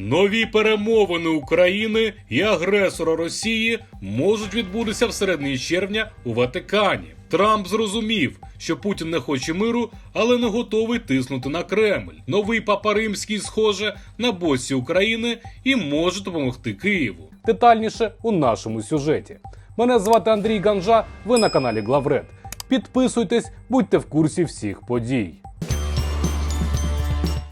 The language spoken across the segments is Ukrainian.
Нові перемовини України і агресора Росії можуть відбутися в середині червня у Ватикані. Трамп зрозумів, що Путін не хоче миру, але не готовий тиснути на Кремль. Новий папа римський, схоже, на боці України і може допомогти Києву. Детальніше у нашому сюжеті. Мене звати Андрій Ганжа. Ви на каналі Главред. Підписуйтесь, будьте в курсі всіх подій.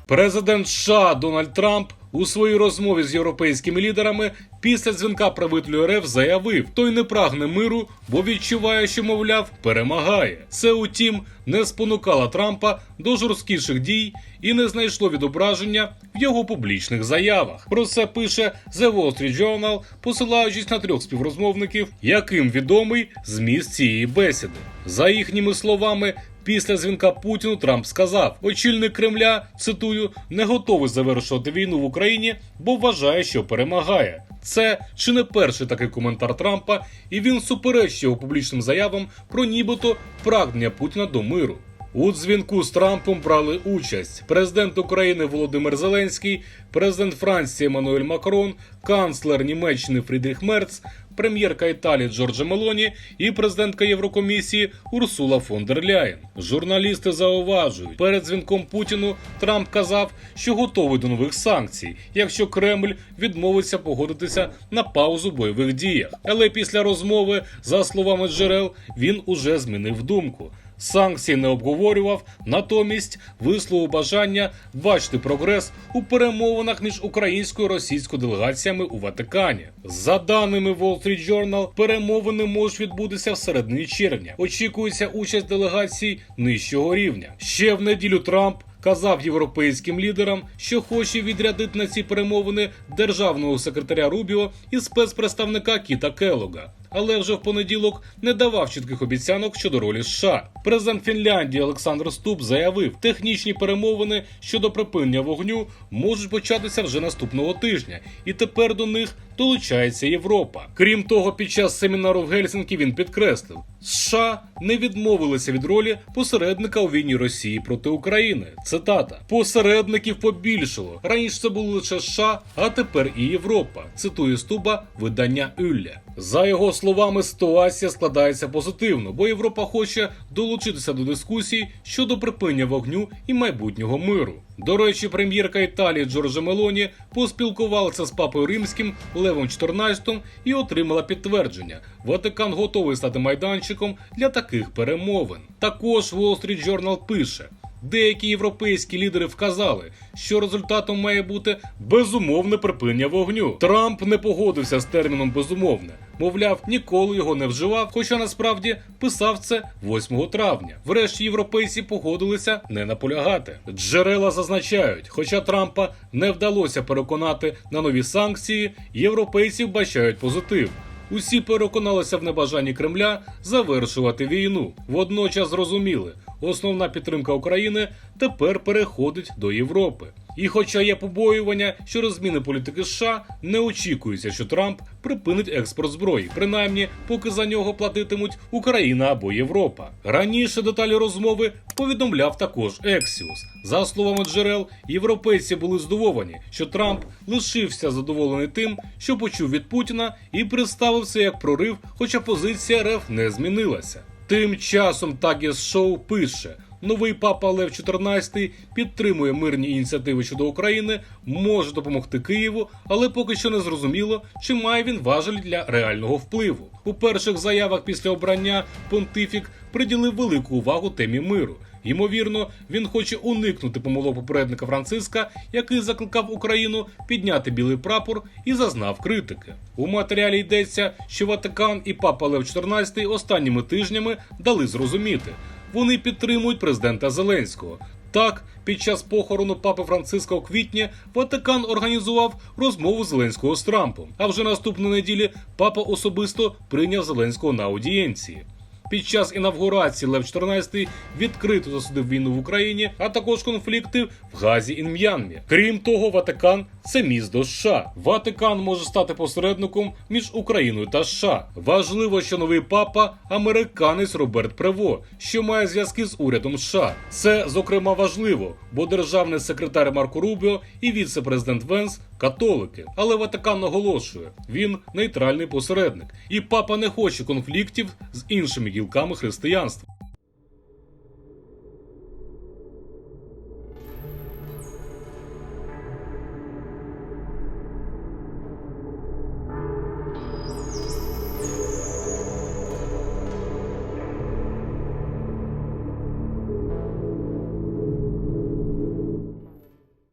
Президент США Дональд Трамп у своїй розмові з європейськими лідерами після дзвінка правителю РФ заявив, той не прагне миру, бо відчуває, що мовляв перемагає. Це, утім, не спонукало Трампа до жорсткіших дій і не знайшло відображення в його публічних заявах. Про це пише The Wall Street Journal, посилаючись на трьох співрозмовників, яким відомий зміст цієї бесіди. За їхніми словами. Після дзвінка Путіну Трамп сказав: очільник Кремля цитую не готовий завершувати війну в Україні, бо вважає, що перемагає. Це чи не перший такий коментар Трампа, і він суперечить його публічним заявам про нібито прагнення Путіна до миру. У дзвінку з Трампом брали участь президент України Володимир Зеленський, президент Франції Еммануель Макрон, канцлер Німеччини Фрідріх Мерц, прем'єрка Італії Джорджа Мелоні і президентка Єврокомісії Урсула фон дер Ляєн. Журналісти зауважують, перед дзвінком Путіну Трамп казав, що готовий до нових санкцій, якщо Кремль відмовиться погодитися на паузу бойових діях. Але після розмови, за словами джерел, він уже змінив думку. Санкції не обговорював, натомість висловив бажання бачити прогрес у перемовинах між українською і російською делегаціями у Ватикані. За даними Wall Street Journal, перемовини можуть відбутися в середині червня. Очікується участь делегацій нижчого рівня. Ще в неділю Трамп. Казав європейським лідерам, що хоче відрядити на ці перемовини державного секретаря Рубіо і спецпредставника Кіта Келога. Але вже в понеділок не давав чітких обіцянок щодо ролі США. Президент Фінляндії Олександр Ступ заявив, технічні перемовини щодо припинення вогню можуть початися вже наступного тижня, і тепер до них долучається Європа. Крім того, під час семінару в Гельсінкі він підкреслив, США не відмовилися від ролі посередника у війні Росії проти України. Цитата: посередників побільшало. Раніше це були лише США, а тепер і Європа. Цитує Стуба видання Юлля. За його словами, ситуація складається позитивно, бо Європа хоче долучитися до дискусій щодо припинення вогню і майбутнього миру. До речі, прем'єрка Італії Джорджа Мелоні поспілкувалася з папою римським Левом XIV і отримала підтвердження: Ватикан готовий стати майданчиком для таких перемовин. Також Wall Street Journal пише. Деякі європейські лідери вказали, що результатом має бути безумовне припинення вогню. Трамп не погодився з терміном безумовне. Мовляв, ніколи його не вживав, хоча насправді писав це 8 травня. Врешті європейці погодилися не наполягати. Джерела зазначають, хоча Трампа не вдалося переконати на нові санкції, європейці вбачають позитив. Усі переконалися в небажанні Кремля завершувати війну. Водночас зрозуміли, основна підтримка України тепер переходить до Європи. І хоча є побоювання щодо зміни політики США, не очікується, що Трамп припинить експорт зброї, принаймні, поки за нього платитимуть Україна або Європа. Раніше деталі розмови повідомляв також Ексіус. За словами джерел, європейці були здивовані, що Трамп лишився задоволений тим, що почув від Путіна, і представив це як прорив, хоча позиція РФ не змінилася. Тим часом Тагіс Шоу пише. Новий папа Лев XIV підтримує мирні ініціативи щодо України, може допомогти Києву, але поки що не зрозуміло, чи має він важель для реального впливу. У перших заявах після обрання понтифік приділив велику увагу темі миру. Ймовірно, він хоче уникнути помилок попередника Франциска, який закликав Україну підняти білий прапор і зазнав критики. У матеріалі йдеться, що Ватикан і Папа Лев XIV останніми тижнями дали зрозуміти. Вони підтримують президента Зеленського. Так, під час похорону папи Франциска у квітні Ватикан організував розмову Зеленського з Трампом. А вже наступної неділі папа особисто прийняв Зеленського на аудієнції. Під час інавгурації Лев XIV відкрито засудив війну в Україні, а також конфлікти в Газі і М'янмі. Крім того, Ватикан це міст до США. Ватикан може стати посередником між Україною та США. Важливо, що новий папа американець Роберт Прево, що має зв'язки з урядом США. Це зокрема важливо, бо державний секретар Марко Рубіо і віце-президент Венс католики. Але Ватикан наголошує, він нейтральний посередник, і папа не хоче конфліктів з іншими гілками християнства.